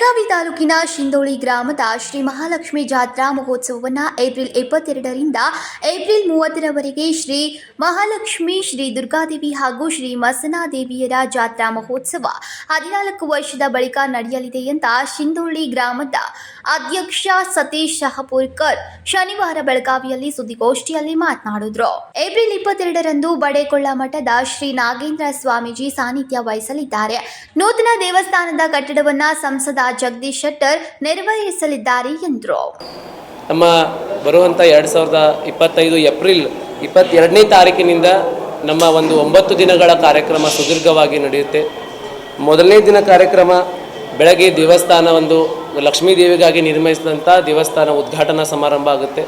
ತಾಲೂಕಿನ ಶಿಂದೋಳಿ ಗ್ರಾಮದ ಶ್ರೀ ಮಹಾಲಕ್ಷ್ಮಿ ಜಾತ್ರಾ ಮಹೋತ್ಸವವನ್ನು ಏಪ್ರಿಲ್ ಇಪ್ಪತ್ತೆರಡರಿಂದ ಏಪ್ರಿಲ್ ಮೂವತ್ತರವರೆಗೆ ಶ್ರೀ ಮಹಾಲಕ್ಷ್ಮಿ ಶ್ರೀ ದುರ್ಗಾದೇವಿ ಹಾಗೂ ಶ್ರೀ ಮಸನಾದೇವಿಯರ ಜಾತ್ರಾ ಮಹೋತ್ಸವ ಹದಿನಾಲ್ಕು ವರ್ಷದ ಬಳಿಕ ನಡೆಯಲಿದೆ ಅಂತ ಶಿಂದೋಳಿ ಗ್ರಾಮದ ಅಧ್ಯಕ್ಷ ಸತೀಶ್ ಶಹಪುರ್ಕರ್ ಶನಿವಾರ ಬೆಳಗಾವಿಯಲ್ಲಿ ಸುದ್ದಿಗೋಷ್ಠಿಯಲ್ಲಿ ಮಾತನಾಡಿದ್ರು. ಏಪ್ರಿಲ್ ಇಪ್ಪತ್ತೆರಡರಂದು ಬಡೇಕೊಳ್ಳ ಮಠದ ಶ್ರೀ ನಾಗೇಂದ್ರ ಸ್ವಾಮೀಜಿ ಸಾನ್ನಿಧ್ಯ ವಹಿಸಲಿದ್ದಾರೆ. ನೂತನ ದೇವಸ್ಥಾನದ ಕಟ್ಟಡವನ್ನ ಸಂಸದ ಜಗದೀಶ್ ಶೆಟ್ಟರ್ ನಿರ್ವಹಿಸಲಿದ್ದಾರೆ ಎಂದರು. ನಮ್ಮ ಬರುವಂಥ ಎರಡು ಸಾವಿರದ ಇಪ್ಪತ್ತೈದು ಏಪ್ರಿಲ್ ಇಪ್ಪತ್ತೆರಡನೇ ತಾರೀಕಿನಿಂದ ನಮ್ಮ ಒಂದು ಒಂಬತ್ತು ದಿನಗಳ ಕಾರ್ಯಕ್ರಮ ಸುದೀರ್ಘವಾಗಿ ನಡೆಯುತ್ತೆ. ಮೊದಲನೇ ದಿನ ಕಾರ್ಯಕ್ರಮ ಬೆಳಗ್ಗೆ ದೇವಸ್ಥಾನ ಒಂದು ಲಕ್ಷ್ಮೀ ದೇವಿಗಾಗಿ ನಿರ್ಮಿಸಿದಂಥ ದೇವಸ್ಥಾನ ಉದ್ಘಾಟನಾ ಸಮಾರಂಭ ಆಗುತ್ತೆ.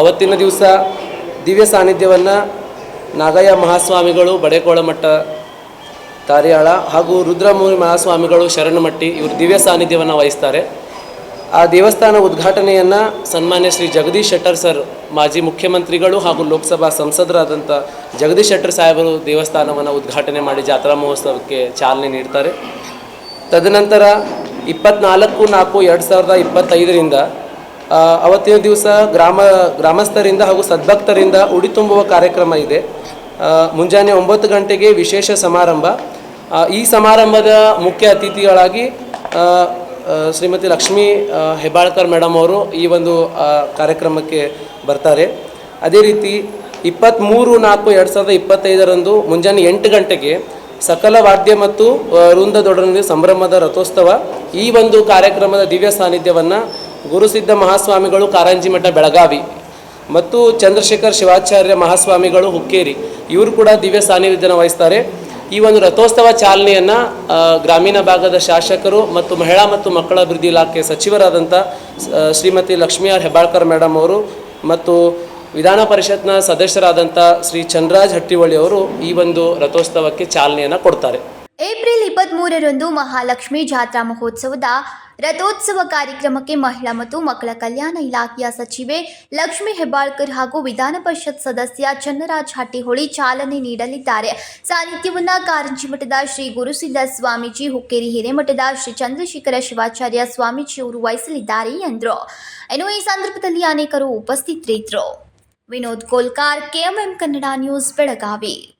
ಅವತ್ತಿನ ದಿವಸ ದಿವ್ಯ ಸಾನ್ನಿಧ್ಯವನ್ನು ನಾಗಯ್ಯ ಮಹಾಸ್ವಾಮಿಗಳು ಬಡೇಕೋಳ ಮಠ ತಾರಿಯಾಳ ಹಾಗೂ ರುದ್ರಮೂರಿ ಮಹಾಸ್ವಾಮಿಗಳು ಶರಣಮಟ್ಟಿ ಇವರು ದಿವ್ಯ ಸಾನ್ನಿಧ್ಯವನ್ನು ವಹಿಸ್ತಾರೆ. ಆ ದೇವಸ್ಥಾನ ಉದ್ಘಾಟನೆಯನ್ನು ಸನ್ಮಾನ್ಯ ಶ್ರೀ ಜಗದೀಶ್ ಶೆಟ್ಟರ್ ಸರ್, ಮಾಜಿ ಮುಖ್ಯಮಂತ್ರಿಗಳು ಹಾಗೂ ಲೋಕಸಭಾ ಸಂಸದರಾದಂಥ ಜಗದೀಶ್ ಶೆಟ್ಟರ್ ಸಾಹೇಬರು ದೇವಸ್ಥಾನವನ್ನು ಉದ್ಘಾಟನೆ ಮಾಡಿ ಜಾತ್ರಾ ಮಹೋತ್ಸವಕ್ಕೆ ಚಾಲನೆ ನೀಡ್ತಾರೆ. ತದನಂತರ ಇಪ್ಪತ್ನಾಲ್ಕು ನಾಲ್ಕು ಎರಡು ಸಾವಿರದ ಇಪ್ಪತ್ತೈದರಿಂದ ಅವತ್ತಿನ ದಿವಸ ಗ್ರಾಮ, ಗ್ರಾಮಸ್ಥರಿಂದ ಹಾಗೂ ಸದ್ಭಕ್ತರಿಂದ ಉಡಿ ತುಂಬುವ ಕಾರ್ಯಕ್ರಮ ಇದೆ. ಮುಂಜಾನೆ ಒಂಬತ್ತು ಗಂಟೆಗೆ ವಿಶೇಷ ಸಮಾರಂಭ. ಈ ಸಮಾರಂಭದ ಮುಖ್ಯ ಅತಿಥಿಗಳಾಗಿ ಶ್ರೀಮತಿ ಲಕ್ಷ್ಮೀ ಹೆಬ್ಬಾಳ್ಕರ್ ಮೇಡಮ್ ಅವರು ಈ ಒಂದು ಕಾರ್ಯಕ್ರಮಕ್ಕೆ ಬರ್ತಾರೆ. ಅದೇ ರೀತಿ ಇಪ್ಪತ್ತ್ಮೂರು ನಾಲ್ಕು ಎರಡು ಸಾವಿರದ ಇಪ್ಪತ್ತೈದರಂದು ಮುಂಜಾನೆ ಎಂಟು ಗಂಟೆಗೆ ಸಕಲ ವಾದ್ಯ ಮತ್ತು ವೃಂದದೊಡನೆ ಸಂಭ್ರಮದ ರಥೋತ್ಸವ ಈ ಒಂದು ಕಾರ್ಯಕ್ರಮದ ದಿವ್ಯ ಸಾನ್ನಿಧ್ಯವನ್ನು ಗುರುಸಿದ್ಧ ಮಹಾಸ್ವಾಮಿಗಳು ಕಾರಂಜಿ ಮಠ ಬೆಳಗಾವಿ ಮತ್ತು ಚಂದ್ರಶೇಖರ್ ಶಿವಾಚಾರ್ಯ ಮಹಾಸ್ವಾಮಿಗಳು ಹುಕ್ಕೇರಿ. ಇವರು ಕೂಡ ದಿವ್ಯ ಸಾನ್ನಿಧ್ಯನ ವಹಿಸ್ತಾರೆ. ಈ ಒಂದು ರಥೋತ್ಸವ ಚಾಲನೆಯನ್ನು ಗ್ರಾಮೀಣ ಭಾಗದ ಶಾಸಕರು ಮತ್ತು ಮಹಿಳಾ ಮತ್ತು ಮಕ್ಕಳ ಅಭಿವೃದ್ಧಿ ಇಲಾಖೆ ಸಚಿವರಾದಂಥ ಶ್ರೀಮತಿ ಲಕ್ಷ್ಮೀ ಆರ್ ಹೆಬ್ಬಾಳ್ಕರ್ ಮೇಡಮ್ ಅವರು ಮತ್ತು ವಿಧಾನ ಪರಿಷತ್ನ ಸದಸ್ಯರಾದಂಥ ಶ್ರೀ ಚಂದ್ರಾಜ್ ಹಟ್ಟಿವಳ್ಳಿ ಅವರು ಈ ಒಂದು ರಥೋತ್ಸವಕ್ಕೆ ಚಾಲನೆಯನ್ನು ಕೊಡ್ತಾರೆ. ಏಪ್ರಿಲ್ ಇಪ್ಪತ್ಮೂರರಂದು ಮಹಾಲಕ್ಷ್ಮೀ ಜಾತ್ರಾ ಮಹೋತ್ಸವದ ರಥೋತ್ಸವ ಕಾರ್ಯಕ್ರಮಕ್ಕೆ ಮಹಿಳಾ ಮತ್ತು ಮಕ್ಕಳ ಕಲ್ಯಾಣ ಇಲಾಖೆಯ ಸಚಿವೆ ಲಕ್ಷ್ಮಿ ಹೆಬ್ಬಾಳ್ಕರ್ ಹಾಗೂ ವಿಧಾನ ಪರಿಷತ್ ಸದಸ್ಯ ಚನ್ನರಾಜ್ ಹಟ್ಟಿಹೊಳಿ ಚಾಲನೆ ನೀಡಲಿದ್ದಾರೆ. ಸಾನ್ನಿಧ್ಯವನ್ನ ಕಾರಂಜಿ ಮಠದ ಶ್ರೀ ಗುರುಸಿದ್ಧ ಸ್ವಾಮೀಜಿ ಹುಕ್ಕೇರಿ ಹಿರೇಮಠದ ಶ್ರೀ ಚಂದ್ರಶೇಖರ ಶಿವಾಚಾರ್ಯ ಸ್ವಾಮೀಜಿಯವರು ವಹಿಸಲಿದ್ದಾರೆ ಎಂದರು. ಇನ್ನು ಈ ಸಂದರ್ಭದಲ್ಲಿ ಅನೇಕರು ಉಪಸ್ಥಿತರಿದ್ದರು. Vinod Kolkar, KMM Kannada news, Belagavi.